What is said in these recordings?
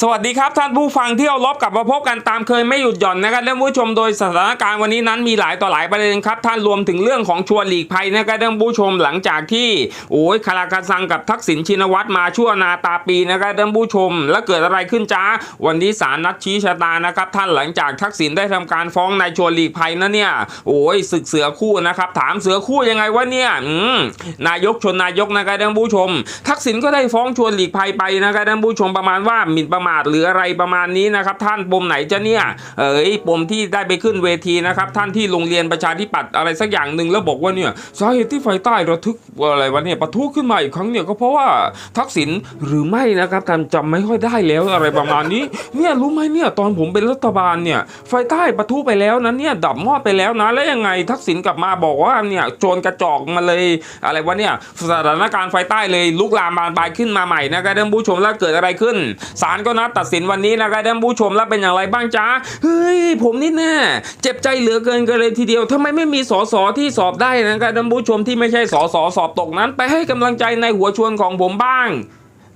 สวัสดีครับท่านผู้ฟังที่เอารบกลับมาพบกันตามเคยไม่หยุดหย่อนนะครับท่านผู้ชมโดยสถานการณ์วันนี้นั้นมีหลายต่อหลายประเด็นครับท่านรวมถึงเรื่องของชวนหลีกภัยนะครับท่านผู้ชมหลังจากที่โอ้ยคาราคาซังกับทักษิณชินวัตรมาชั่วนาตาปีนะครับท่านผู้ชม แล้วเกิดอะไรขึ้นจ้าวันนี้ศาลนัดชี้ชะตานะครับท่านหลังจากทักษิณได้ทำการฟ้องนายชวนหลีกภัยนะเนี่ยโอ้ยศึกเสือคู่นะครับถามเสือคู่ยังไงวะเนี่ยนายกชนนายกนะครับท่านผู้ชม ทักษิณก็ได้ฟ้องชวนหลีกภัยไปนะครับท่านผู้ชมประมาณว่าหมิ่นประมาทหรืออะไรประมาณนี้นะครับ ท่านปมไหนจะเนี่ยเอ้ยปมที่ได้ไปขึ้นเวทีนะครับ ท่านที่โรงเรียนประชาธิปัตย์อะไรสักอย่างหนึ่งแล้วบอกว่าเนี่ยสาเหตุที่ไฟใต้ระทึกอะไรวะเนี่ยปะทุขึ้นมาอีกครั้งเนี่ยก็เพราะว่าทักษิณหรือไม่นะครับท่านจำไม่ค่อยได้แล้วอะไรประมาณนี้เนี่ยรู้ไหมเนี่ยตอนผมเป็นรัฐบาลเนี่ยไฟใต้ปะทุไปแล้วนะเนี่ยดับมอดไปแล้วนะแล้วยังไงทักษิณกลับมาบอกว่าเนี่ยโจรกระจอกมาเลยอะไรวะเนี่ยสถานการณ์ไฟใต้เลยลุกลามบานปลายขึ้นมาใหม่นะครับท่านผู้ชมแล้วเกิดอะไรขึ้นศาลก็นัดตัดสินวันนี้นะครับท่านผู้ชมแล้วเป็นอย่างไรบ้างจ๊ะเฮ้ยผมนี่แน่เจ็บใจเหลือเกินกันเลยทีเดียวทำไมไม่มีสสที่สอบได้นะครับท่านผู้ชมที่ไม่ใช่สสสอบตกนั้น ไปให้กำลังใจในหัวชวนของผมบ้าง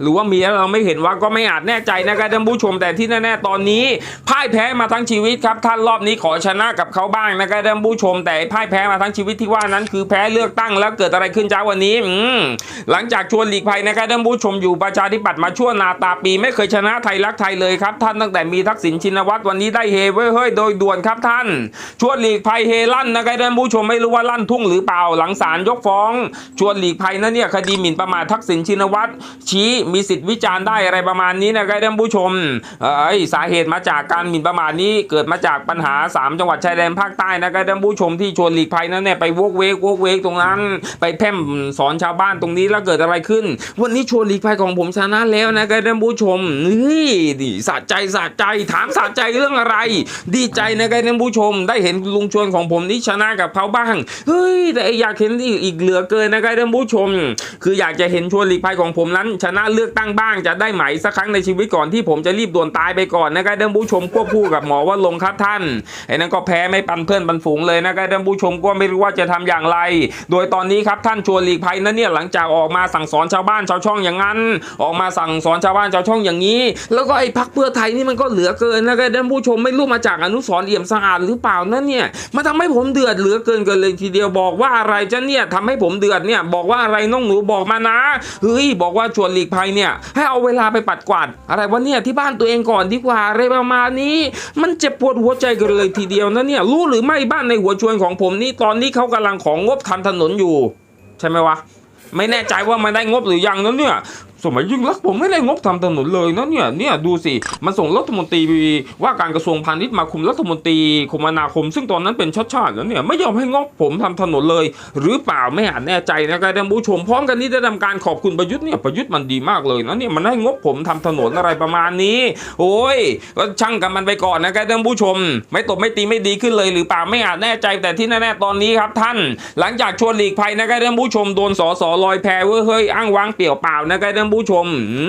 หรือว่ามีแล้วเราไม่เห็นว่าก็ไม่อาจแน่ใจนะครับท่านผู้ชมแต่ที่แน่ๆตอนนี้พ่ายแพ้มาทั้งชีวิตครับท่านรอบนี้ขอชนะกับเขาบ้างนะครับท่านผู้ชม แต่พ่ายแพ้มาทั้งชีวิตที่ว่านั้น คือแพ้เลือกตั้งแล้วเกิดอะไรขึ้นจ้าวันนี้อืหลังจากชวนหลีกภัยนะครับท่านผู้ชมอยู่ประชาธิปัตย์มาชั่วนาตาปี ไม่เคยชนะไทยรักไทยเลยครับท่านตั้งแต่มีทักษิณชินวัตรวันนี้ได้เฮเว้ยเฮ้ยโดยด่วนครับท่าน ชวนหลีกภัยเฮลั่นนะครับท่านผู้ชมไม่รู้ว่าลั่นทุ่งหรือเปล่า หลังศาลยกฟ้อง ชวนหลีกภัยนั่นเนี่ยคดีหมิ่นประมาททักษิณชินวัตรชี้มีสิทธิวิจารณ์ได้อะไรประมาณนี้นะครับท่านผู้ชมเอ้สาเหตุมาจากการหมิ่นประมาทนี้เกิดมาจากปัญหา 3 จังหวัดชายแดนภาคใต้นะครับท่านผู้ชมที่ชวนหลีกภัยนั้นเนี่ยไปวกเวกวกเวกตรงนั้น ไปแพร่มสอนชาวบ้านตรงนี้แล้วเกิดอะไรขึ้น วันนี้ชวนหลีกภัยของผมชนะแล้วนะครับท่านผู้ชมนี่ดิสะใจสะใจถามสะใจเรื่องอะไร ดีใจนะครับท่านผู้ชม ได้เห็นลุงชวนของผมนี่ชนะกับเขาบ้างเฮ้ยแต่อยากเห็นอีกเหลือเกินนะครับท่านผู้ชม คืออยากจะเห็นชวนหลีกภัยของผมนั้นชนะเลือกตั้งบ้างจะได้ไหมสักครั้งในชีวิตก่อนที่ผมจะรีบด่วนตายไปก่อนนะครับท่านผู้ชมควบคู่กับหมอว่าลงครับท่านไอ้นั่นก็แพ้ไม่ปันเพื่อนปันฝูงเลยนะครับท่านผู้ชมก็ไม่รู้ว่าจะทำอย่างไร โดยตอนนี้ครับท่านชวนหลีกภัยนั้นเนี่ยหลังจากออกมาสั่งสอนชาวบ้านชาวช่องอย่างนั้น ออกมาสั่งสอนชาวบ้านชาวช่องอย่างนี้ แล้วก็ไอ้พักเพื่อไทยนี่มันก็เหลือเกินนะครับท่านผู้ชมไม่รู้มาจากอนุสรเอี่ยมสะอาดหรือเปล่านั่นเนี่ยมาทำให้ผมเดือดเหลือเกินกันเลยทีเดียวบอกว่าอะไรจะเนี่ยทำให้ผมเดือดเนี่ยบอกว่าอะไรน้องหนูบอกมานะเฮ้ยบอกว่าชวนหลีกภัยเนี่ย ให้เอาเวลาไปปัดกวาดอะไรวะเนี่ยที่บ้านตัวเองก่อนดีกว่าอะไรประมาณนี้ มันเจ็บปวดหัวใจกันเลยทีเดียวนะเนี่ยรู้หรือไม่บ้านในหัวชวนของผมนี่ตอนนี้เขากำลังของงบทำถนนอยู่ ใช่ไหมวะไม่แน่ใจว่ามันได้งบหรือยังนะเนี่ย สมัยยิ่งรักผมไม่ได้งบทำถนนเลยนะเนี่ยเนี่ยดูสิมันส่งรัฐมนตรีว่าการกระทรวงพาณิชย์มาคุมรัฐมนตรีคมนาคม ซึ่งตอนนั้นเป็นชาติชาติแล้วเนี่ยไม่ยอมให้งบผมทำถนนเลย หรือเปล่าไม่อาจแน่ใจนะครับท่านผู้ชมพร้อมกันนี้ได้ทำการขอบคุณประยุทธ์เนี่ยประยุทธ์มันดีมากเลยนะเนี่ยมันให้งบผมทำถนนอะไรประมาณนี้ โอ้ยก็ช่างกับมันไปก่อนนะครับท่านผู้ชม ไม่ตบไม่ตีไม่ดีขึ้นเลยหรือเปล่าไม่อาจแน่ใจแต่ที่แน่ๆตอนนี้ครับท่าน หลังจากชวนหลีกภัยนะครับท่านผู้ชมโดนสอสอลอยแพเว้ยเฮ้ยอ้างว้างเปลี่ยวเปล่านะครับานผู้ชม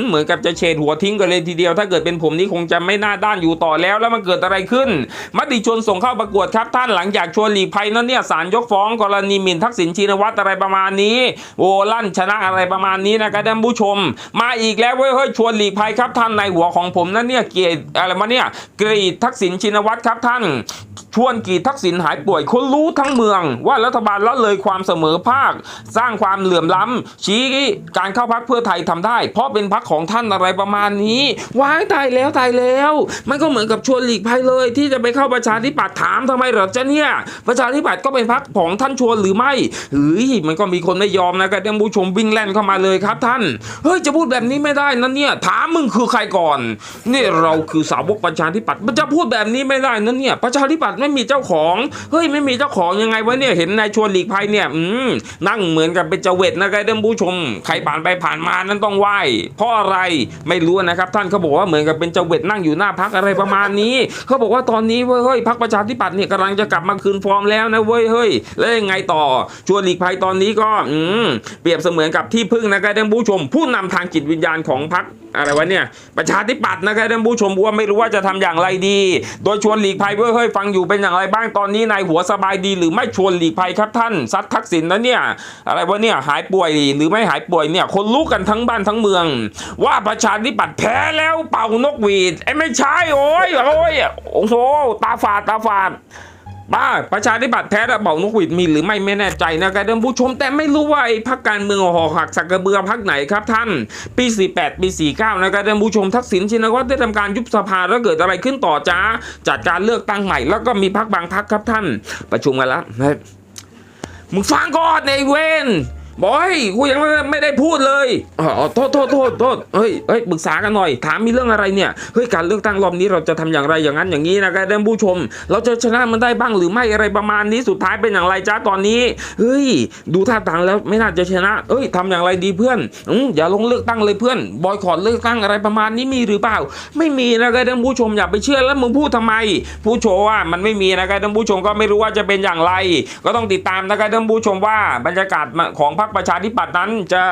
เหมือนกับจะเฉดหัวทิ้งกันเลยทีเดียว ถ้าเกิดเป็นผมนี่คงจะไม่น่าด้านอยู่ต่อแล้ว แล้วมันเกิดอะไรขึ้น มติชนส่งเข้าประกวดครับท่านหลังจากชวนหลีกภัยนั้นเนี่ยศาลยกฟ้องกรณีหมิ่นทักษิณชินวัตรอะไรประมาณนี้ โอ้ลั่นชนะอะไรประมาณนี้นะครับท่านผู้ชม มาอีกแล้วเว้ยเฮ้ยชวนหลีกภัยครับท่านในหัวของผมนั้นเนี่ยเกียรติอะไรมาเนี่ยกรีดทักษิณชินวัตรครับท่านชวนกีดทักษิณหายป่วยคนรู้ทั้งเมือง ว่ารัฐบาลละเลยความเสมอภาค สร้างความเหลื่อมล้ำชี้การเข้าพักเพื่อไทยทำได้ เพราะเป็นพักของท่านอะไรประมาณนี้ว้ายตายแล้วตายแล้ว มันก็เหมือนกับชวนหลีกภัยเลย ที่จะไปเข้าประชาธิปัตย์ถามทำไมเหรอจ๊ะเนี่ย ประชาธิปัตย์ก็เป็นพักของท่านชวนหรือไม่เฮ้ยมันก็มีคนไม่ยอมนะครับท่านผู้ชมวิ่งแล่นเข้ามาเลยครับท่านเฮ้ยจะพูดแบบนี้ไม่ได้นะเนี่ยถามมึงคือใครก่อนนี่เราคือสาวกประชาธิปัตย์มันจะพูดแบบนี้ไม่ได้นะเนี่ยประชาธิปัตย์ไม่ไม่มีเจ้าของ เฮ้ยไม่มีเจ้าของยังไงวะเนี่ยเห็นนายชวนหลีกภัยเนี่ยอืมนั่งเหมือนกับเป็นเจาเวตนะครับท่านผู้ชม ใครผ่านไปผ่านมานั้นต้องไหว้เพราะอะไรไม่รู้นะครับท่านเขาบอกว่าเหมือนกับเป็นเจาเวตนั่งอยู่หน้าพักอะไรประมาณนี้เขาบอกว่าตอนนี้เว้ยเฮ้ยพักประชาธิปัตย์เนี่ยกำลังจะกลับมาคืนฟอร์มแล้วนะเว้ยเฮ้ยแล้วยังไงต่อชวนหลีกภัยตอนนี้ก็อืมเปรียบเสมือนกับที่พึ่งนะครับท่านผู้ชม ผู้นำทางจิตวิญญาณของพักอะไรวะเนี่ยประชาธิปัตย์นะครับท่านผู้ชมว่าไม่รู้ว่าจะทำอย่างไรดี โดยชวนหลีกภัยเว้ยเฮ้ยฟังอยู่เป็นอย่างไรบ้างตอนนี้นายหัวสบายดีหรือไม่ชวนหลีกภัยครับท่านซัดทักษิณนะเนี่ยอะไรวะเนี่ยหายป่วยหรือไม่หายป่วยเนี่ยคนรู้กันทั้งบ้านทั้งเมือง ว่าประชาธิปัตย์แพ้แล้วเป่านกหวีดไอ้ไม่ใช่โอ้ยโอ้ยโอ้โหตาฝาดตาฝาด บ้าประชาธิปัตย์แท้ระเบานกหวีดมีหรือไม่ไม่แน่ใจนะครับท่านผู้ชมแต่ไม่รู้ว่าไอ้พักการเมืองหอกหักสักกระเบือพักไหนครับท่านปี 48 ปี 49 นะครับท่านผู้ชมทักษิณชินวัตรได้ทำการยุบสภาแล้วเกิดอะไรขึ้นต่อจ้าจัดการเลือกตั้งใหม่ แล้วก็มีพักบางพักครับท่าน ประชุมกันแล้วเฮ้ยมึงฟังก่อนในเวน บอยกูยังไม่ได้พูดเลยอ๋อโทษโทษโทษโทษเฮ้ยเฮ้ยปรึกษากันหน่อย ถามมีเรื่องอะไรเนี่ยเฮ้ยการเลือกตั้งรอบนี้เราจะทำอย่างไรอย่างนั้นอย่างนี้นะครับท่านผู้ชม เราจะชนะมันได้บ้างหรือไม่อะไรประมาณนี้สุดท้ายเป็นอย่างไรจ้าตอนนี้เฮ้ย ดูท่าทางแล้วไม่น่าจะชนะเอ้ยทำอย่างไรดีเพื่อนอืมอย่าลงเลือกตั้งเลยเพื่อน บอยคอรเลือกตั้งอะไรประมาณนี้มีหรือเปล่า ไม่มีนะครับท่านผู้ชมอย่าไปเชื่อแล้วมึงพูดทำไม ผู้โชว์ว่ามันไม่มีนะครับท่านผู้ชมก็ไม่รู้ว่าจะเป็นอย่างไร ก็ต้องติดตามนะครับท่านผู้ชมว่าบรรยากาศของพรรคประชาธิปัตย์นั้นจะ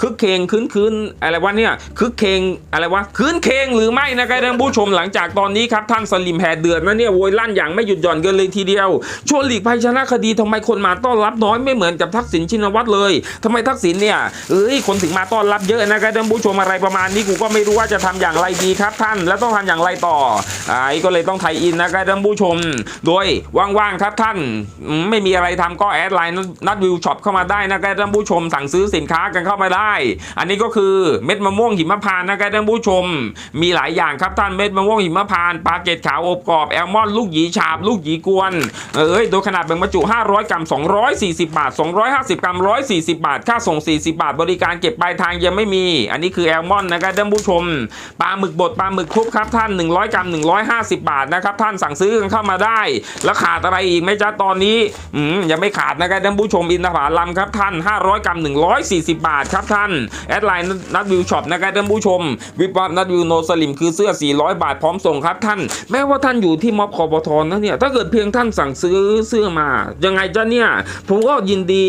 คึกเคงคืนคืนอะไรวะเนี่ยคึกเคงอะไรวะคืนเคงหรือไม่นะครับท่านผู้ชมหลังจากตอนนี้ครับท่านสลิมแหดเดือดนะเนี่ยโวยลั่นอย่างไม่หยุดหย่อนกันเลยทีเดียวชวนหลีกภัยชนะคดีทำไมคนมาต้อนรับน้อยไม่เหมือนกับทักษิณชินวัตรเลยทำไมทักษิณเนี่ยเอ้ยคนถึงมาต้อนรับเยอะนะครับท่านผู้ชมอะไรประมาณนี้กูก็ไม่รู้ว่าจะทำอย่างไรดีครับท่าน แล้วต้องทำอย่างไรต่อไอ้ก็เลยต้องไทยอินนะครับท่านผู้ชม โดยว่างๆครับท่านไม่มีอะไรทำก็แอดไลน์นัดวิวช็อปเข้ามาได้นะครับท่านผู้ชมสั่งซื้อสินค้ากันเข้ามาได้ อันนี้ก็คือเม็ดมะม่วงหิมพานต์นะครับท่านผู้ชม มีหลายอย่างครับท่านเม็ดมะม่วงหิมพานต์ปลาเกตขาวอบกรอบแอลมอนด์ลูกหยีฉาบ ลูกหยีกวน เอ้ยโดยขนาดแบ่งบรรจุ 500 กรัม 240 บาท 250 กรัม 140 บาท ค่าส่ง 40 บาท บริการเก็บปลายทางยังไม่มี อันนี้คือแอลมอนด์นะครับท่านผู้ชมปลาหมึกบดปลาหมึกคลุกครับท่าน 100 กรัม 150 บาทนะครับท่านสั่งซื้อกันเข้ามาได้ แล้วขาดอะไรอีกไหมจ๊ะตอนนี้อืมยังไม่ขาดนะครับท่านผู้ชมอินทผลัมครับท่าน 500กรัม 140 บาทครับท่าน แอดไลน์นัดวิวช็อปนะครับท่านผู้ชม วิบวับนัดวิวโนสลิมคือเสื้อ 400 บาทพร้อมส่งครับท่าน แม้ว่าท่านอยู่ที่ม็อบคอปทนะเนี่ย ถ้าเกิดเพียงท่านสั่งซื้อเสื้อมา ยังไงจ๊ะเนี่ย ผมก็ยินดี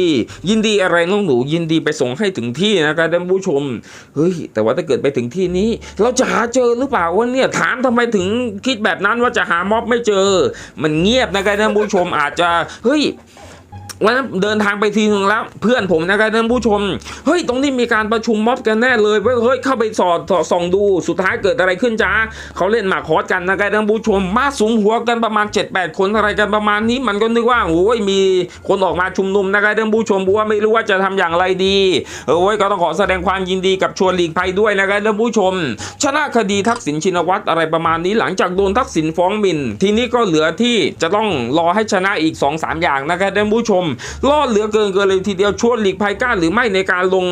ยินดีอะไรน้องหนู ยินดีไปส่งให้ถึงที่นะครับท่านผู้ชม เฮ้ย แต่ว่าถ้าเกิดไปถึงที่นี้ เราจะหาเจอหรือเปล่าวะเนี่ย ถามทำไมถึงคิดแบบนั้นว่าจะหาม็อบไม่เจอ มันเงียบนะครับท่านผู้ชมอาจจะ เฮ้ย วันนั้นเดินทางไปทีนึงแล้ว เพื่อนผมนะครับท่านผู้ชม เฮ้ยตรงนี้มีการประชุมม็อบกันแน่เลยเว้ยเฮ้ยเข้าไปสอดส่องดูสุดท้ายเกิดอะไรขึ้นจ้าเขาเล่นหมากคอสกันนะครับท่านผู้ชม มาสุมหัวกันประมาณ 7-8 คนอะไรกันประมาณนี้มันก็นึกว่าโอ้ยมีคนออกมาชุมนุมนะครับท่านผู้ชมบัวาไม่รู้ว่าจะทำอย่างไรดีเออเว้ยก็ต้องขอแสดงความยินดีกับชวนหลีกภัยด้วยนะครับท่านผู้ชม ชนะคดีทักษิณชินวัตรอะไรประมาณนี้หลังจากโดนทักษิณฟ้องหมิ่น ทีนี้ก็เหลือที่จะต้องรอให้ชนะอีก 2-3 อย่างนะครับท่านผู้ชมรอดเหลือเกินเกินเลยทีเดียวชวนหลีกภัยกล้าหรือไม่ในการลง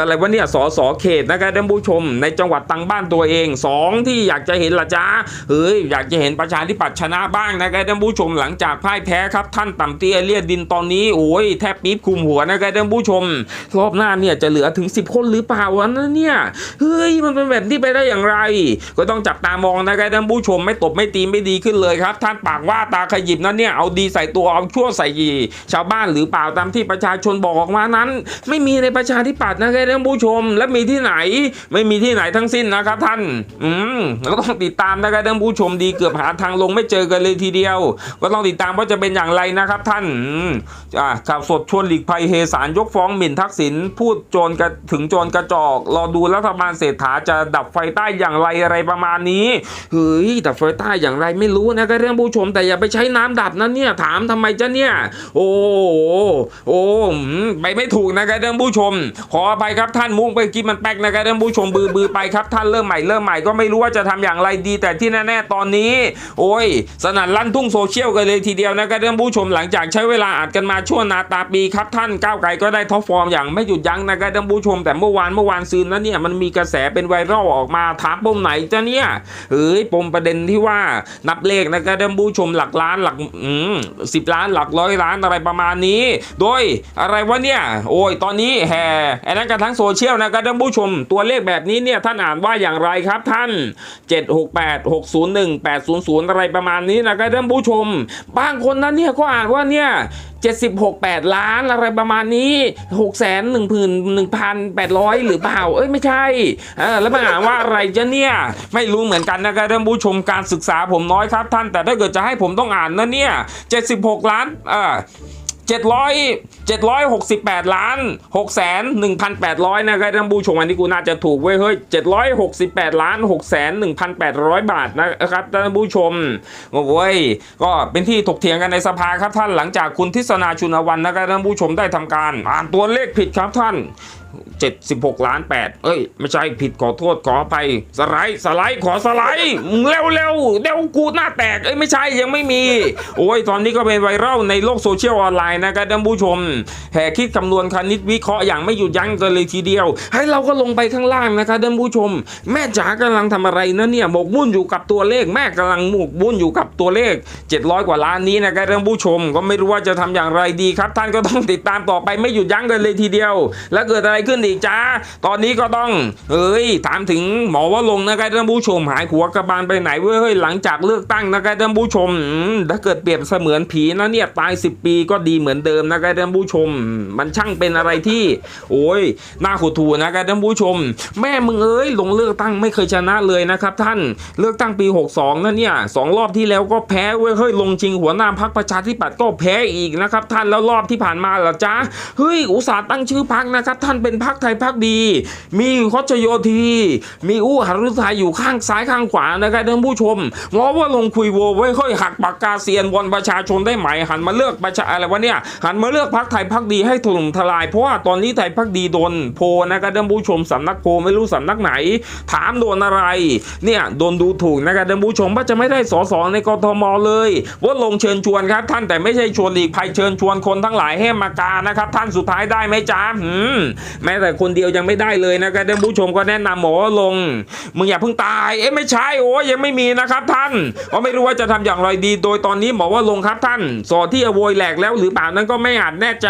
อะไรวะเนี่ยสอสอเขตนะครับท่านผู้ชม ในจังหวัดตังบ้านตัวเองสองที่อยากจะเห็นละจ้าเฮ้ยอยากจะเห็นประชาธิปัตย์ชนะบ้างนะครับท่านผู้ชมหลังจากพ่ายแพ้ครับ ท่านต่ำเตี้ยเลียดดินตอนนี้โอ้ยแทบปี๊บคุมหัวนะครับท่านผู้ชม รอบหน้าเนี่ยจะเหลือถึง 10 คนหรือเปล่าวะเนี่ยเฮ้ยมันเป็นแบบนี้ไปได้อย่างไร ก็ต้องจับตามองนะครับท่านผู้ชมไม่ตบไม่ตีไม่ดีขึ้นเลยครับ ท่านปากว่าตาขยิบนั่นเนี่ยเอาดีใส่ตัวเอาชั่วใส่ชาวบ้านหรือเปล่าตามที่ประชาชนบอกออกมานั้น ไม่มีในประชาธิปัตย์นะครับท่านผู้ชม และมีที่ไหน ไม่มีที่ไหนทั้งสิ้นนะครับท่าน อืมแล้วก็ต้องติดตามนะครับท่านผู้ชมดีเกือบหาทางลงไม่เจอกันเลยทีเดียว ก็ต้องติดตามว่าจะเป็นอย่างไรนะครับท่านอ่าข่าวสดชวนหลีกภัยเฮสารยกฟ้องหมิ่นทักษิณพูดโจรกระถึงโจรกระจอก รอดูรัฐบาลเศรษฐาจะดับไฟใต้อย่างไรอะไรประมาณนี้เฮ้ยดับไฟใต้อย่างไรไม่รู้นะครับท่านผู้ชมแต่อย่าไปใช้น้ำดับนะเนี่ยถามทำไมจ้ะเนี่ย โอ้โอ้ไปไม่ถูกนะครับท่านผู้ชม ขออภัยครับท่านมุ้งไปกินมันแป๊กนะครับท่านผู้ชมบือบือไปครับท่านเริ่มใหม่เริ่มใหม่ก็ไม่รู้ว่าจะทำอย่างไรดี แต่ที่แน่ๆตอนนี้ โอ้ย สนั่นลั่นทุ่งโซเชียลกันเลยทีเดียวนะครับท่านผู้ชมหลังจากใช้เวลาอัดกันมาชั่วนาตาปีครับท่านก้าวไกลก็ได้ท็อปฟอร์มอย่างไม่หยุดยั้งนะครับท่านผู้ชม แต่เมื่อวานเมื่อวานซืนนั้นเนี่ยมันมีกระแสเป็นไวรัลออกมาถามปมไหนจ้ะเนี่ยเฮ้ยปมประเด็นที่ว่านับเลขนะครับท่านผู้ชมหลักล้านหลักอืมสิบล้านหลักร้อยล้านอะไรประมาณณนี้ โดยอะไรวะเนี่ย โอ้ย ตอนนี้แห่ไอ้นั้นกันทั้งโซเชียลนะครับท่านผู้ชม ตัวเลขแบบนี้เนี่ยท่านอ่านว่าอย่างไรครับท่าน 768 601 800 อะไรประมาณนี้นะครับท่านผู้ชม บางคนนั้นเนี่ยก็อ่านว่าเนี่ย76 8 ล้านอะไรประมาณนี้6แสน1 1 1,800 หรือเปล่า เอ้ย ไม่ใช่เออแล้วมันอ่านว่าอะไรจะเนี่ย ไม่รู้เหมือนกันนะครับท่านผู้ชมการศึกษาผมน้อยครับท่าน แต่ถ้าเกิดจะให้ผมต้องอ่านนะเนี่ย 76 ล้าน เออ 700 768 ล้าน6แสน1,800 นะครับท่านผู้ชมอันนี้กูน่าจะถูกเว้ยเฮ้ย 768 ล้าน6แสน1,800 บาทนะครับท่านผู้ชมโอ้ยก็เป็นที่ถกเถียงกันในสภาครับท่านหลังจากคุณทิศนาชุนวันนะครับท่านผู้ชมได้ทำการ อ่านตัวเลขผิดครับท่าน 76 ล้าน 8 เอ้ย ไม่ใช่ผิดขอโทษขอไปสไลด์สไลด์ขอสไลด์เร็วเร็วเดี๋ยวกูหน้าแตก เอ้ย ไม่ใช่ยังไม่มี โอ้ย ตอนนี้ก็เป็นไวรัลในโลกโซเชียลออนไลน์นะครับท่านผู้ชม แห่คิดคำนวณคณิตวิเคราะห์อย่างไม่หยุดยั้งกันเลยทีเดียว ให้เราก็ลงไปข้างล่างนะครับท่านผู้ชม แม่จ๋ากำลังทำอะไรนะเนี่ยหมกมุ่นอยู่กับตัวเลข แม่กำลังหมกมุ่นอยู่กับตัวเลข 700 กว่าล้านนี้นะครับท่านผู้ชม ก็ไม่รู้ว่าจะทำอย่างไรดีครับ ท่านก็ต้องติดตามต่อไปไม่หยุดยั้งกันเลยทีเดียว แล้วเกิดอะไรขึ้นอีกจ้า ตอนนี้ก็ต้องเอ้ยถามถึงหมอว่าลงนะครับท่านผู้ชมหายหัวกระบาลไปไหนเว้ยหลังจากเลือกตั้งนะครับท่านผู้ชมถ้าเกิดเปรียบเสมือนผีนะเนี่ยตาย 10 ปีก็ดีเหมือนเดิมนะครับท่านผู้ชม มันช่างเป็นอะไรที่ โอ้ยน่าขดถูนะครับท่านผู้ชม แม่มึงเอ้ยลงเลือกตั้งไม่เคยชนะเลยนะครับท่านเลือกตั้งปี 62นั่นเนี่ยสองรอบที่แล้วก็แพ้เว้ยเฮ้ยลงจริงหัวหน้าพักประชาธิปัตย์ก็แพ้อีกนะครับท่านแล้วรอบที่ผ่านมาเหรอจ๊ะเฮ้ยอุตส่าห์ตั้งชื่อพักนะครับท่านเป็น็นพักไทยพักดี มีคชโยธี มีอู้หฤทัยอยู่ข้างซ้ายข้างขวานะครับท่านผู้ชมงอว่าลงคุยโวไว้ค่อยหักปากกาเซียนวอนประชาชนได้ไหมหันมาเลือกประชาอะไรวะเนี่ยหันมาเลือกพักไทยพักดีให้ถล่มทลาย เพราะว่าตอนนี้ไทยพักดีโดนโพนะครับท่านผู้ชมสำนักโพไม่รู้สำนักไหน ถามโดนอะไรเนี่ยโดนดูถูกนะครับท่านผู้ชมว่าจะไม่ได้สสในกทมเลยว่าลงเชิญชวนครับท่านแต่ไม่ใช่ชวนหลีกภัยเชิญชวนคนทั้งหลายให้มากานะครับท่านสุดท้ายได้ไหมจ้าหืมแม้แต่คนเดียวยังไม่ได้เลยนะครับท่านผู้ชมก็แนะนำหมอว่าลง มึงอย่าเพิ่งตาย เอ๊ะไม่ใช่โอ้ยังไม่มีนะครับท่านก็ไม่รู้ว่าจะทำอย่างไรดี โดยตอนนี้หมอว่าลงครับท่าน สอดที่อโวยแหลกแล้วหรือเปล่านั้นก็ไม่อาจแน่ใจ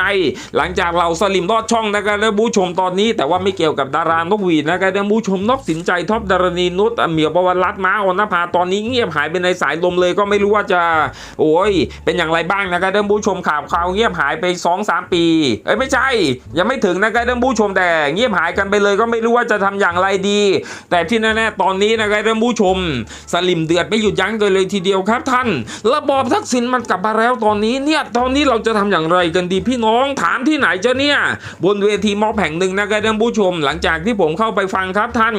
หลังจากเราสลิมรอดช่องนะครับแล้วผู้ชมตอนนี้ แต่ว่าไม่เกี่ยวกับดารานกหวีดนะครับแล้วผู้ชมนกสินใจท็อปดารณีนุชเหมียวปวัรัตน์ม้าอนภาตอนนี้เงียบหายไปในสายลมเลยก็ไม่รู้ว่าจะ โอ้ยเป็นอย่างไรบ้างนะครับท่านผู้ชมข่าวข่าวเงียบหายไป2อสปีเอ้ยไม่ใช่ ยังไม่ถึงนะครับท่านผู้ชมแต่เงียบหายกันไปเลยก็ไม่รู้ว่าจะทำอย่างไรดี แต่ที่แน่ๆตอนนี้นะครับท่านผู้ชม สลิมเดือดไม่หยุดยั้งกันเลยทีเดียวครับท่าน ระบอบทักษิณมันกลับมาแล้วตอนนี้เนี่ยตอนนี้เราจะทำอย่างไรกันดีพี่น้องถามที่ไหนจะเนี่ย บนเวทีม็อบแห่งหนึ่งนะครับท่านผู้ชม หลังจากที่ผมเข้าไปฟังครับท่าน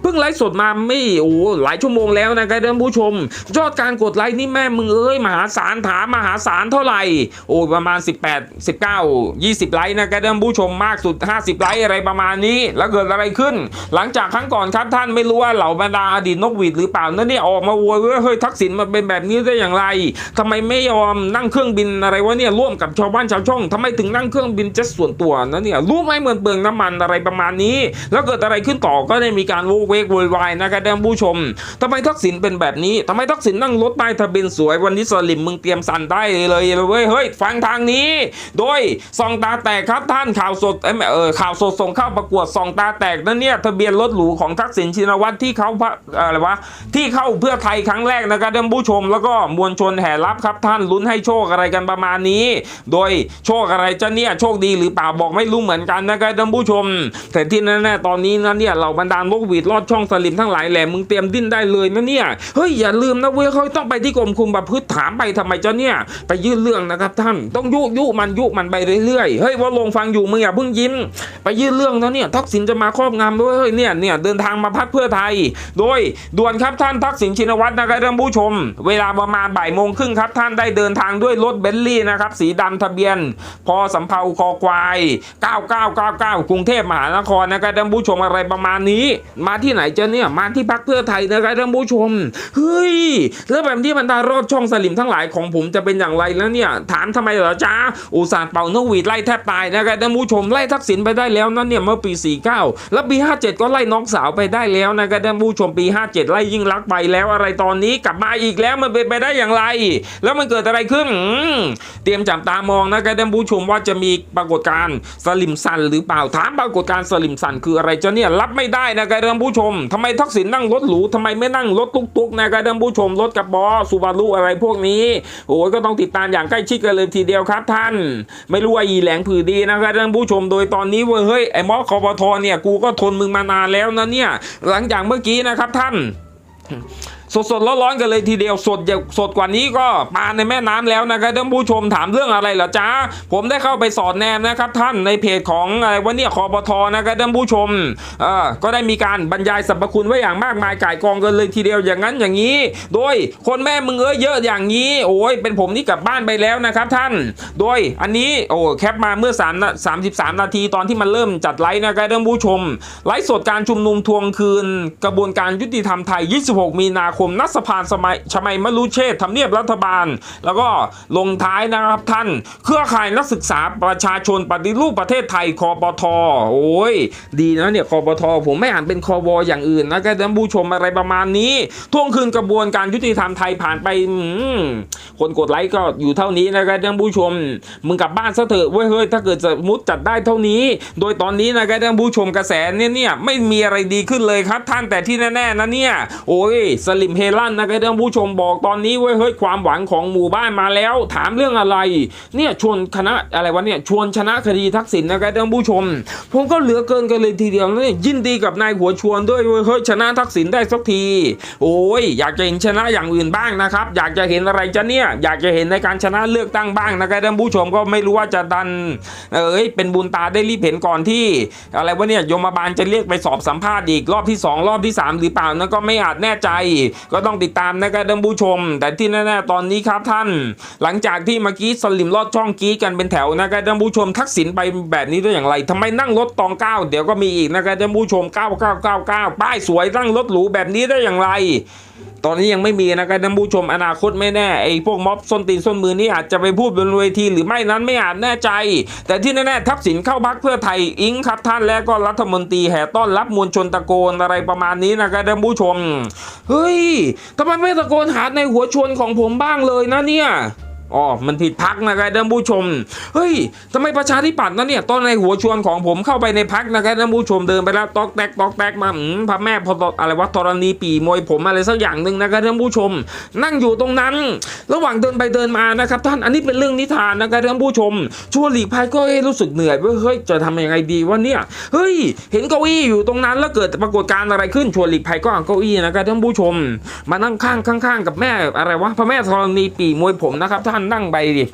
เพิ่งไลฟ์สดมาไม่โอ้หลายชั่วโมงแล้วนะครับท่านผู้ชม ยอดการกดไลค์นี่แม่มึงเอ้ยมหาศาลถามมหาศาลเท่าไหร่โอ้ประมาณ 18 19 20 ไลค์นะครับท่านผู้ชมมากสุด 50ไลค์อะไรประมาณนี้ แล้วเกิดอะไรขึ้น หลังจากครั้งก่อนครับท่านไม่รู้ว่าเหล่าบรรดาอดีตนกหวีดหรือเปล่านั่นเนี่ยออกมาโวยว่าเฮ้ยทักษิณมาเป็นแบบนี้ได้อย่างไรทำไมไม่ยอมนั่งเครื่องบินอะไรวะเนี่ยร่วมกับชาวบ้านชาวช่องทำไมถึงนั่งเครื่องบินเจ็ตส่วนตัวนั่นเนี่ยรู้ไหมเหมือนเปลืองน้ำมันอะไรประมาณนี้ แล้วเกิดอะไรขึ้นต่อก็ได้มีการโวเวกโวยวายนะครับท่านผู้ชมทำไมทักษิณเป็นแบบนี้ทำไมทักษิณนั่งรถป้ายทะเบียนสวยวันนี้สลิมมึงเตรียมสั่นได้เลยเลยเว้ยเฮ้ยฟังทางนี้ โดยซองตาแตกครับท่านข่าวสดเอ้ยไม่เออข่าวสดส่งเข้าประกวดซองตาแตกนั่นเนี่ยทะเบียนรถหรูของทักษิณชินวัตรที่เขาเอ่ออะไรวะที่เข้าเพื่อไทยครั้งแรกนะครับท่านผู้ชม แล้วก็มวลชนแห่รับครับท่านลุ้นให้โชคอะไรกันประมาณนี้ โดยโชคอะไรจะเนี่ยโชคดีหรือเปล่าบอกไม่รู้เหมือนกันนะครับท่านผู้ชม แต่ที่แน่ๆตอนนี้นะเนี่ยเหล่าบรรดาลกวีดลอดช่องสลิมทั้งหลายแหล่มึงเตรียมดิ้นได้เลยนะเนี่ยเฮ้ยอย่าลืมนะเว้ยเขาต้องไปที่กรมคุมประพฤติถามไปทำไมเจ้าเนี่ยไปยื่นเรื่องนะครับท่านต้องยุยุมันยุมันไปเรื่อยๆเฮ้ยว่าลงฟังอยู่มึงอย่าเพิ่งยิ้ม ไปยื่นเรื่องนะเนี่ยทักษิณจะมาครอบงำด้วยเนี่ยเนี่ยเดินทางมาพักเพื่อไทย โดยด่วนครับท่านทักษิณชินวัตรนะครับท่านผู้ชม เวลาประมาณบ่ายโมงครึ่งครับท่านได้เดินทางด้วยรถเบนลี่นะครับสีดำทะเบียน พอสำเภาคอควาย 9999 กรุงเทพมหานครนะครับท่านผู้ชมอะไรประมาณนี้ มาที่ไหนเจ้าเนี่ยมาที่พักเพื่อไทยนะครับท่านผู้ชมเฮ้ยแล้วแบบที่บรรดารอดช่องสลิมทั้งหลายของผมจะเป็นอย่างไรแล้วเนี่ยถามทำไมเหรอจ้าอุตส่าห์เป่านกหวีดไล่แทบตายนะครับท่านผู้ชมไล่ทักษิณไปได้แล้วนั่นเนี่ยเมื่อปี 49 แล้วปี 57 ก็ไล่น้องสาวไปได้แล้วนะครับท่านผู้ชมปี 57 ไล่ยิ่งรักไปแล้วอะไรตอนนี้กลับมาอีกแล้วมันเป็นไปได้อย่างไร แล้วมันเกิดอะไรขึ้นเตรียมจับตามองนะครับท่านผู้ชมว่าจะมีปรากฏการณ์สลิมสันหรือเปล่าถามปรากฏการณ์สลิมสันคืออะไรจะเนี่ยรับไม่ได้นะครับท่านผู้ชมทำไมทักษิณนั่งรถหรูทำไมไม่นั่งรถตุกๆนะครับท่านผู้ชมรถกระบอซูบารุอะไรพวกนี้โอ้ยก็ต้องติดตามอย่างใกล้ชิดกันเลยทีเดียวครับท่าน ไม่รู้ว่าอีแหลงผือดีนะครับท่านผู้ชมโดยตอนนี้เว้ยเฮ้ยไอ้มอคอปทเนี่ยกูก็ทนมึงมานานแล้วนะเนี่ย หลังจากเมื่อกี้นะครับท่าน สดสดๆร้อนๆกันเลยทีเดียวสดสดกว่านี้ก็ปลาในแม่น้ำแล้วนะครับท่านผู้ชมถามเรื่องอะไรเหรอจ๊ะผมได้เข้าไปสอดแนมนะครับท่านในเพจของอะไรวะเนี่ยคอปทนะครับท่านผู้ชมเอ่อก็ได้มีการบรรยายสรรพคุณไว้อย่างมากมายก่ายกองกันเลยทีเดียวอย่างนั้นอย่างนี้ โดยคนแม่มึงเอ้ยเยอะอย่างนี้ โอ้ยเป็นผมนี่กลับบ้านไปแล้วนะครับท่าน โดยอันนี้โอ้แคปมาเมื่อ3นะ33 นาทีตอนที่มันเริ่มจัดไลฟ์นะครับท่านผู้ชมไลฟ์สดการชุมนุมทวงคืน กระบวนการยุติธรรมไทย 26 มีนาคมนัดสภาสมัยชมัยมรุเชษทำเนียบรัฐบาล แล้วก็ลงท้ายนะครับท่าน เครือข่ายนักศึกษาประชาชนปฏิรูปประเทศไทยคอปทโอ้ยดีนะเนี่ยคอปทผมไม่อ่านเป็นคอวออย่างอื่นนะครับท่านผู้ชมอะไรประมาณนี้ท่วงคืนกระบวนการยุติธรรมไทยผ่านไปคนกดไลค์ก็อยู่เท่านี้นะครับท่านผู้ชม มึงกลับบ้านซะเถอะเว้ยเฮ้ยถ้าเกิดสมมติจัดได้เท่านี้ โดยตอนนี้นะครับท่านผู้ชมกระแสเนี่ยเนี่ยไม่มีอะไรดีขึ้นเลยครับ ท่านแต่ที่แน่ๆนะเนี่ยโอ้ยสลิมเฮลันนะครับท่านผู้ชมบอกตอนนี้เว้ยเฮ้ยความหวังของหมู่บ้านมาแล้ว ถามเรื่องอะไร เนี่ยชวนคณะอะไรวะเนี่ยชวนชนะคดีทักษิณนะครับท่านผู้ชม ผมก็เหลือเกินกันเลยทีเดียวนะเนี่ยยินดีกับนายหัวชวนด้วยเว้ยเฮ้ยชนะทักษิณได้สักที โอ้ยอยากจะเห็นชนะอย่างอื่นบ้างนะครับ อยากจะเห็นอะไรจะเนี่ยอยากจะเห็นในการชนะเลือกตั้งบ้างนะครับท่านผู้ชมก็ไม่รู้ว่าจะดันเอ้ยเป็นบุญตาได้รีบเห็นก่อนที่ อะไรวะเนี่ยยมบาลจะเรียกไปสอบสัมภาษณ์อีกรอบที่ 2 รอบที่ 3 หรือเปล่านั่นก็ไม่อาจแน่ใจก็ต้องติดตามนะครับท่านผู้ชม แต่ที่แน่ๆตอนนี้ครับท่าน หลังจากที่เมื่อกี้สลิมลอดช่องกี้กันเป็นแถวนะครับท่านผู้ชมทักษิณไปแบบนี้ได้อย่างไรทำไมนั่งรถตองเก้าเดี๋ยวก็มีอีกนะครับท่านผู้ชม 9999 ป้ายสวยนั่งรถหรูแบบนี้ได้อย่างไรตอนนี้ยังไม่มีนะครับท่านผู้ชมอนาคตไม่แน่ไอ้พวกม็อบส้นตีนส้นมือนี่อาจจะไปพูดบนเวทีหรือไม่นั้นไม่อาจแน่ใจ แต่ที่แน่ๆทักษิณเข้าพักเพื่อไทยอิงครับท่านและก็รัฐมนตรีแห่ต้อนรับมวลชนตะโกนอะไรประมาณนี้นะครับท่านผู้ชมเฮ้ยทำไมไม่ตะโกนหาในหัวชวนของผมบ้างเลยนะเนี่ย อ๋อมันผิดพักนะครับท่านผู้ชม เฮ้ยทำไมประชาธิปัตย์นะเนี่ยตอนในหัวชวนของผมเข้าไปในพักนะครับท่านผู้ชมเดินไปแล้วตอกแตกตอกแตกมาอืมพระแม่พออะไรวะธรณีปีมวยผมอะไรสักอย่างหนึ่งนะครับท่านผู้ชม นั่งอยู่ตรงนั้น ระหว่างเดินไปเดินมานะครับ ท่านอันนี้เป็นเรื่องนิทานนะครับท่านผู้ชมชวนหลีกภัยก็รู้สึกเหนื่อยเว้ยเฮ้ยจะทำยังไงดีวะเนี่ยเฮ้ย เห็นเก้าอี้อยู่ตรงนั้นแล้วเกิดปรากฏการณ์อะไรขึ้นชวนหลีกภัยก็เอาเก้าอี้นะครับท่านผู้ชม มานั่งข้างข้างๆกับแม่อะไรวะพระแม่ธรณีปีมวยผมนะครับท่านนั่งไปดิ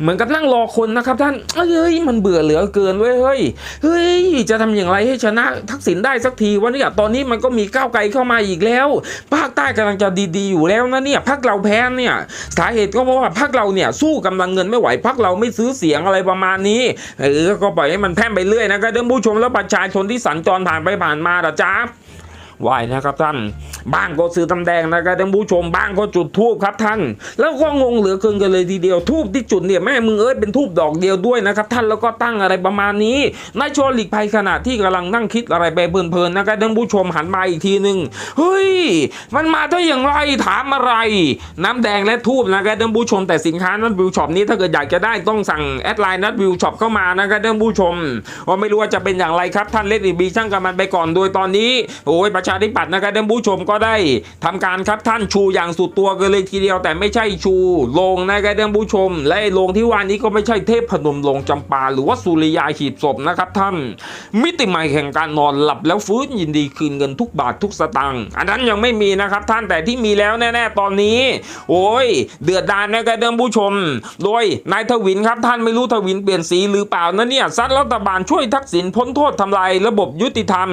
เหมือนกับนั่งรอคนนะครับท่านเอ้ยมันเบื่อเหลือเกินเว้ยเฮ้ยเฮ้ยจะทำอย่างไรให้ชนะทักษิณได้สักทีวะเนี่ยตอนนี้มันก็มีก้าวไกลเข้ามาอีกแล้ว ภาคใต้กำลังจะดีๆอยู่แล้วนะเนี่ยพักเราแพ้เนี่ยสาเหตุก็เพราะว่าพักเราเนี่ยสู้กำลังเงินไม่ไหวพักเราไม่ซื้อเสียงอะไรประมาณนี้เออก็ปล่อยให้มันแพร่ไปเรื่อยนะครับท่านผู้ชมแล้วประชาชนที่สัญจรผ่านไปผ่านมาละจ้า ไหวนะครับท่าน บ้างก็ซื้อตำแดงนะครับท่านผู้ชมบ้างก็จุดทูบครับท่าน แล้วก็งงเหลือเกินกันเลยทีเดียวทูบที่จุดเนี่ยแม่มึงเอ้ยเป็นทูบดอกเดียวด้วยนะครับท่านแล้วก็ตั้งอะไรประมาณนี้นายชวนหลีกภัยขณะที่กำลังนั่งคิดอะไรไปเพลินๆนะครับท่านผู้ชมหันมาอีกทีหนึ่งเฮ้ย มันมาได้อย่างไรถามอะไร น้ำแดงและทูบนะครับท่านผู้ชมแต่สินค้านัดวิวช็อปนี้ถ้าเกิดอยากจะได้ต้องสั่งแอดไลน์นัดวิวช็อปเข้ามานะครับท่านผู้ชมว่าไม่รู้ว่าจะเป็นอย่างไรครับท่านเล่นอีบีช่างกับมันไปก่อนโดยตอนนี้โอ้ยประชชาธิปัตย์นะครับท่านผู้ชมก็ได้ทำการครับท่านชูอย่างสุดตัวกันเลยทีเดียวแต่ไม่ใช่ชูลงนะครับท่านผู้ชม และลงที่ว่านี้ก็ไม่ใช่เทพพนมลงจำปา หรือว่าสุริยาหีบศพนะครับท่าน มิติใหม่แห่งการนอนหลับแล้วฟื้นยินดีคืนเงินทุกบาททุกสตางค์อันนั้นยังไม่มีนะครับท่านแต่ที่มีแล้วแน่ ๆ ตอนนี้ โอ้ย เดือดดานนะครับท่านผู้ชม โดยนายทวินครับท่านไม่รู้ทวินเปลี่ยนสีหรือเปล่านะเนี่ยซัดรัฐบาลช่วยทักษิณพ้นโทษทำลายระบบยุติธรรม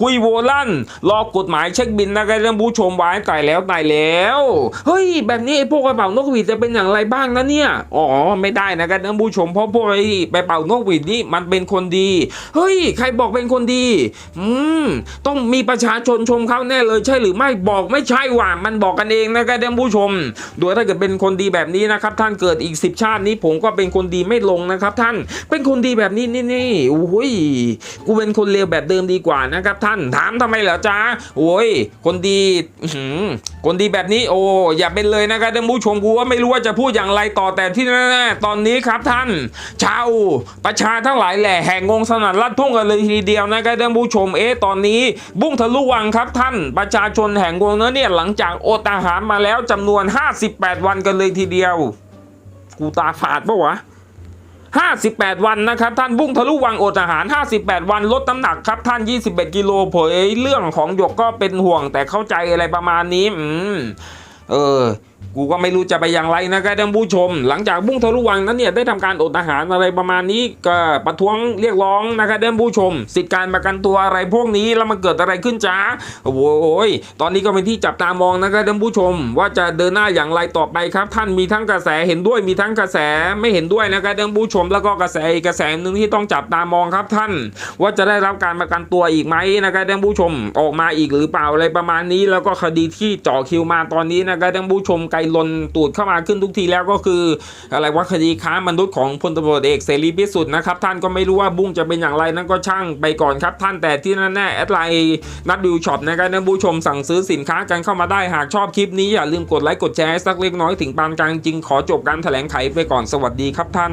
คุยโวลั่นรอกฎหมายเช็คบินนะครับท่านผู้ชมไว้ตายแล้วตายแล้ว เฮ้ย แบบนี้ไอ้พวกกระเป๋านกหวีดจะเป็นอย่างไรบ้างนะเนี่ย อ๋อ ไม่ได้นะครับท่านผู้ชม เพราะพวกไอ้ไปเป่านกหวีดนี่มันเป็นคนดี เฮ้ย ใครบอกเป็นคนดี อืม ต้องมีประชาชนชมเขาแน่เลยใช่หรือไม่ บอกไม่ใช่ว่ามันบอกกันเองนะครับท่านผู้ชม โดยถ้าเกิดเป็นคนดีแบบนี้นะครับ ท่านเกิดอีกสิบชาตินี้ผมก็เป็นคนดีไม่ลงนะครับ ท่าน เป็นคนดีแบบนี้นี่นี่โอ้ย กูเป็นคนเลวแบบเดิมดีกว่านะครับท่าน ถามทำไมเหรอจ๊ะโอ้ย คนดีคนดีแบบนี้โอ้อย่าเป็นเลยนะครับท่านผู้ชมกูว่าไม่รู้ว่าจะพูดอย่างไรต่อแต่ที่แน่ๆตอนนี้ครับท่าน ชาวประชาทั้งหลายแหล่แห่งงงสนั่นรัดทุ่งกันเลยทีเดียวนะครับท่านผู้ชมเอ๊ะตอนนี้ บุ้งทะลุวังครับท่าน ประชาชนแห่งงงเนื้อเนี่ยหลังจากอดอาหารมาแล้วจำนวน 58 วันกันเลยทีเดียว กูตาฝาดปะวะ 58 วันนะครับท่านบุ้งทะลุวังอดอาหาร 58 วันลดน้ำหนักครับท่าน 21 กิโลเผยเรื่องของหยกก็เป็นห่วงแต่เข้าใจอะไรประมาณนี้ อืม เออ กูก็ไม่รู้จะไปอย่างไรนะครับท่านผู้ชม หลังจากบุ้งทะลุวังนั้นเนี่ยได้ทำการอดอาหารอะไรประมาณนี้ก็ประท้วงเรียกร้องนะครับท่านผู้ชม สิทธิการประกันตัวอะไรพวกนี้แล้วมันเกิดอะไรขึ้นจ้าโอ้ยตอนนี้ก็เป็นที่จับตามองนะครับท่านผู้ชม ว่าจะเดินหน้าอย่างไรต่อไปครับ ท่านมีทั้งกระแสเห็นด้วยมีทั้งกระแสไม่เห็นด้วยนะครับท่านผู้ชม แล้วก็กระแสอีกกระแสหนึ่งที่ต้องจับตามองครับท่าน ว่าจะได้รับการประกันตัวอีกไหมนะครับท่านผู้ชมออกมาอีกหรือเปล่าอะไรประมาณนี้ แล้วก็คดีที่เจ่อคิวมาตอนนี้นะครับท่านผู้ชมไกลลนตูดเข้ามาขึ้นทุกทีแล้วก็คือ อะไรว่าคดีค้ามนุษย์ของพลตำรวจเอกเสรีพิสุทธิ์นะครับท่านก็ไม่รู้ว่าบุ้งจะเป็นอย่างไรนั่นก็ช่างไปก่อนครับท่านแต่ที่แน่ๆแอดไลน์นัดดิวช็อปนะครับท่านผู้ชมสั่งซื้อสินค้ากันเข้ามาได้หากชอบคลิปนี้อย่าลืมกดไลค์กดแชร์สักเล็กน้อยถึงปานกลางจริงขอจบการแถลงไขไปก่อนสวัสดีครับท่าน